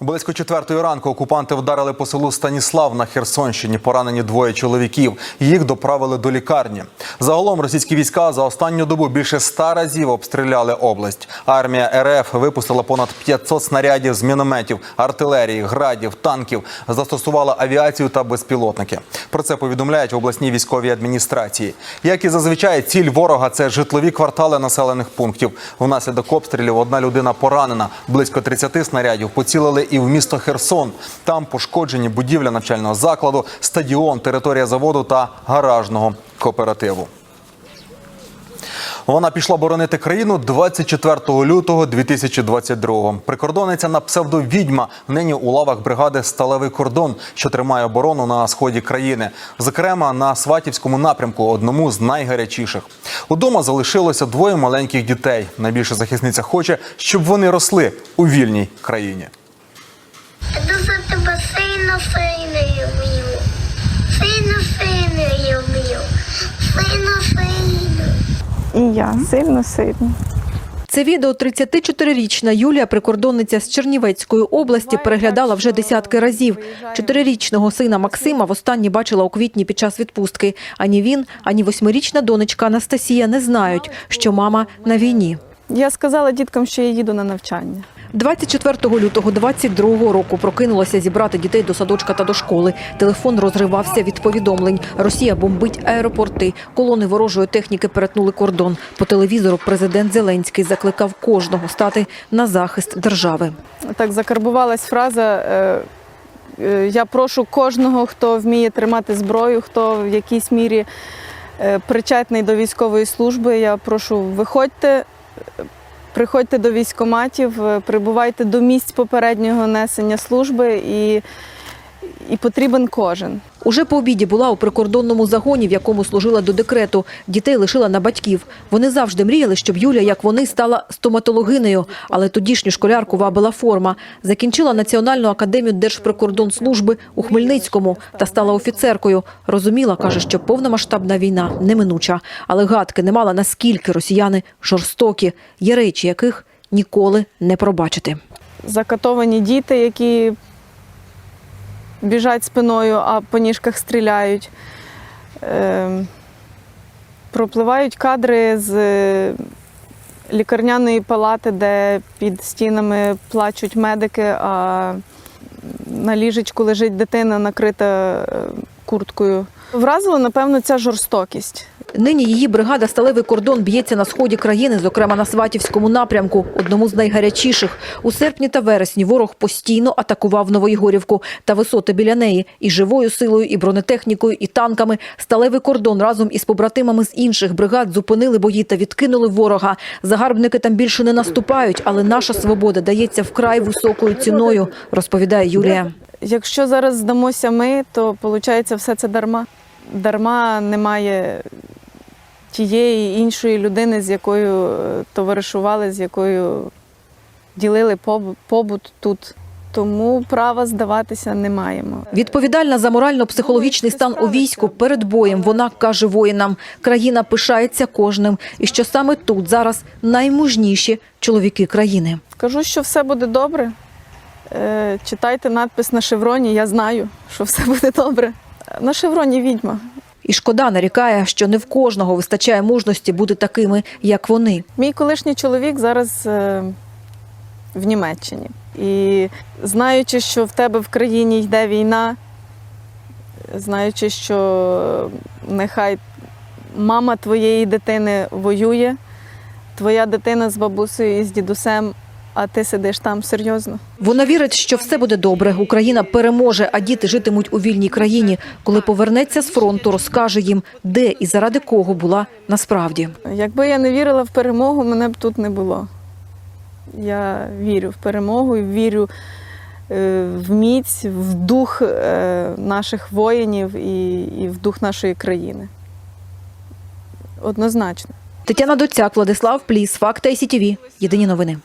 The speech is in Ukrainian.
Близько четвертої ранку окупанти вдарили по селу Станіслав на Херсонщині. Поранені двоє чоловіків. Їх доправили до лікарні. Загалом російські війська за останню добу більше ста разів обстріляли область. Армія РФ випустила понад 500 снарядів з мінометів, артилерії, градів, танків. Застосувала авіацію та безпілотники. Про це повідомляють в обласній військовій адміністрації. Як і зазвичай, ціль ворога це житлові квартали населених пунктів. Внаслідок обстрілів одна людина поранена. Близько 30 снарядів поцілили і в місто Херсон. Там пошкоджені будівля навчального закладу, стадіон, територія заводу та гаражного кооперативу. Вона пішла боронити країну 24 лютого 2022-го. Прикордонниця на псевдовідьма нині у лавах бригади Сталевий кордон, що тримає оборону на сході країни, зокрема на Сватівському напрямку, одному з найгарячіших. Удома залишилося двоє маленьких дітей. Найбільше захисниця хоче, щоб вони росли у вільній країні. Сильно сильно. Це відео 34-річна Юлія, прикордонниця з Чернівецької області, переглядала вже десятки разів. Чотирирічного сина Максима востаннє бачила у квітні під час відпустки. Ані він, ані восьмирічна донечка Анастасія не знають, що мама на війні. Я сказала діткам, що я їду на навчання. 24 лютого 22 року прокинулася зібрати дітей до садочка та до школи. Телефон розривався від повідомлень. Росія бомбить аеропорти. Колони ворожої техніки перетнули кордон. По телевізору президент Зеленський закликав кожного стати на захист держави. Так закарбувалась фраза. е, е, Я прошу кожного, хто вміє тримати зброю, хто в якійсь мірі е, причетний до військової служби. Я прошу, виходьте, приходьте до військоматів, е, прибувайте до місць попереднього несення служби і, і потрібен кожен. Уже по обіді була у прикордонному загоні, в якому служила до декрету. Дітей лишила на батьків. Вони завжди мріяли, щоб Юля, як вони, стала стоматологинею. Але тодішню школярку вабила форма. Закінчила Національну академію Держприкордонслужби у Хмельницькому та стала офіцеркою. Розуміла, каже, що повномасштабна війна неминуча. Але гадки не мала, наскільки росіяни жорстокі. Є речі, яких ніколи не пробачити. закатовані діти, які біжать спиною, а по ніжках стріляють. Ем, Пропливають кадри з е, лікарняної палати, де під стінами плачуть медики, а на ліжечку лежить дитина, накрита е, курткою. Вразила, напевно, ця жорстокість. Нині її бригада «Сталевий кордон» б'ється на сході країни, зокрема на Сватівському напрямку, одному з найгарячіших. У серпні та вересні ворог постійно атакував Новоєгорівку та висоти біля неї. І живою силою, і бронетехнікою, і танками. «Сталевий кордон» разом із побратимами з інших бригад зупинили бої та відкинули ворога. Загарбники там більше не наступають, але наша свобода дається вкрай високою ціною, розповідає Юлія. Якщо зараз здамося ми, то виходить все це дарма. Дарма немає тієї іншої людини, з якою е, товаришували, з якою ділили поб- побут тут. Тому права здаватися не маємо. Відповідальна за морально-психологічний стан у війську перед боєм. Вона каже воїнам, країна пишається кожним, і що саме тут зараз наймужніші чоловіки країни. Скажу, що все буде добре. Е, Читайте надпис на шевроні, я знаю, що все буде добре. На шевроні відьма. І шкода нарікає, що не в кожного вистачає мужності бути такими, як вони. Мій колишній чоловік зараз е, в Німеччині. І знаючи, що в тебе в країні йде війна, знаючи, що нехай мама твоєї дитини воює, твоя дитина з бабусею і з дідусем, а ти сидиш там серйозно. Вона вірить, що все буде добре. Україна переможе, а діти житимуть у вільній країні. Коли повернеться з фронту, розкаже їм, де і заради кого була насправді. Якби я не вірила в перемогу, мене б тут не було. Я вірю в перемогу і вірю е, в міць, в дух е, наших воїнів і, і в дух нашої країни. Однозначно. Тетяна Доцяк, Владислав Пліс, Факти ICTV. Єдині новини.